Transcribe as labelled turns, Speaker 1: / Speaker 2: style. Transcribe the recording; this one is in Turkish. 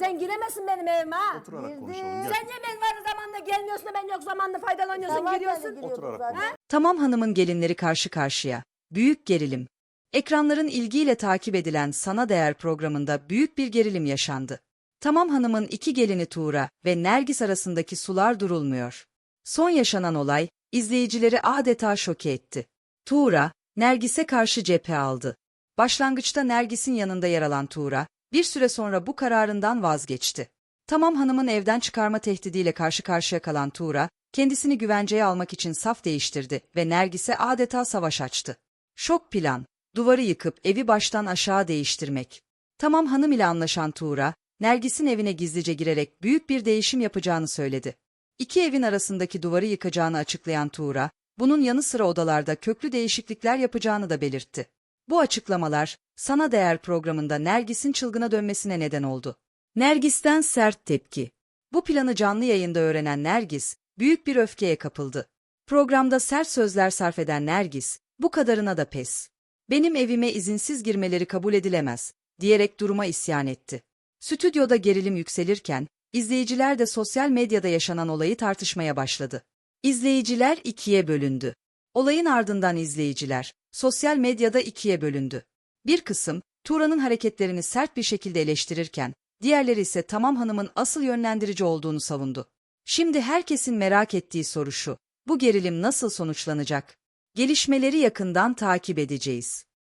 Speaker 1: Sen giremezsin benim evime ha.
Speaker 2: Oturarak
Speaker 3: Girdi.
Speaker 2: konuşalım. Gel.
Speaker 1: Sen niye ben var zamanında gelmiyorsun da ben yok zamanında faydalanıyorsun
Speaker 3: Sabah
Speaker 1: giriyorsun.
Speaker 2: Oturarak konuşalım.
Speaker 4: Tamam hanımın gelinleri karşı karşıya. Büyük gerilim. Ekranların ilgiyle takip edilen Sana Değer programında büyük bir gerilim yaşandı. Tamam hanımın iki gelini Tuğra ve Nergis arasındaki sular durulmuyor. Son yaşanan olay, izleyicileri adeta şoke etti. Tuğra, Nergis'e karşı cephe aldı. Başlangıçta Nergis'in yanında yer alan Tuğra, bir süre sonra bu kararından vazgeçti. Tamam hanımın evden çıkarma tehdidiyle karşı karşıya kalan Tuğra, kendisini güvenceye almak için saf değiştirdi ve Nergis'e adeta savaş açtı. Şok plan, duvarı yıkıp evi baştan aşağı değiştirmek. Tamam hanım ile anlaşan Tuğra, Nergis'in evine gizlice girerek büyük bir değişim yapacağını söyledi. İki evin arasındaki duvarı yıkacağını açıklayan Tuğra, bunun yanı sıra odalarda köklü değişiklikler yapacağını da belirtti. Bu açıklamalar, Sana Değer programında Nergis'in çılgına dönmesine neden oldu. Nergis'ten sert tepki. Bu planı canlı yayında öğrenen Nergis, büyük bir öfkeye kapıldı. Programda sert sözler sarf eden Nergis, bu kadarına da pes. Benim evime izinsiz girmeleri kabul edilemez, diyerek duruma isyan etti. Stüdyoda gerilim yükselirken, izleyiciler de sosyal medyada yaşanan olayı tartışmaya başladı. İzleyiciler ikiye bölündü. Olayın ardından izleyiciler, sosyal medyada ikiye bölündü. Bir kısım, Tuğra'nın hareketlerini sert bir şekilde eleştirirken, diğerleri ise Tamam Hanım'ın asıl yönlendirici olduğunu savundu. Şimdi herkesin merak ettiği soru şu, bu gerilim nasıl sonuçlanacak? Gelişmeleri yakından takip edeceğiz.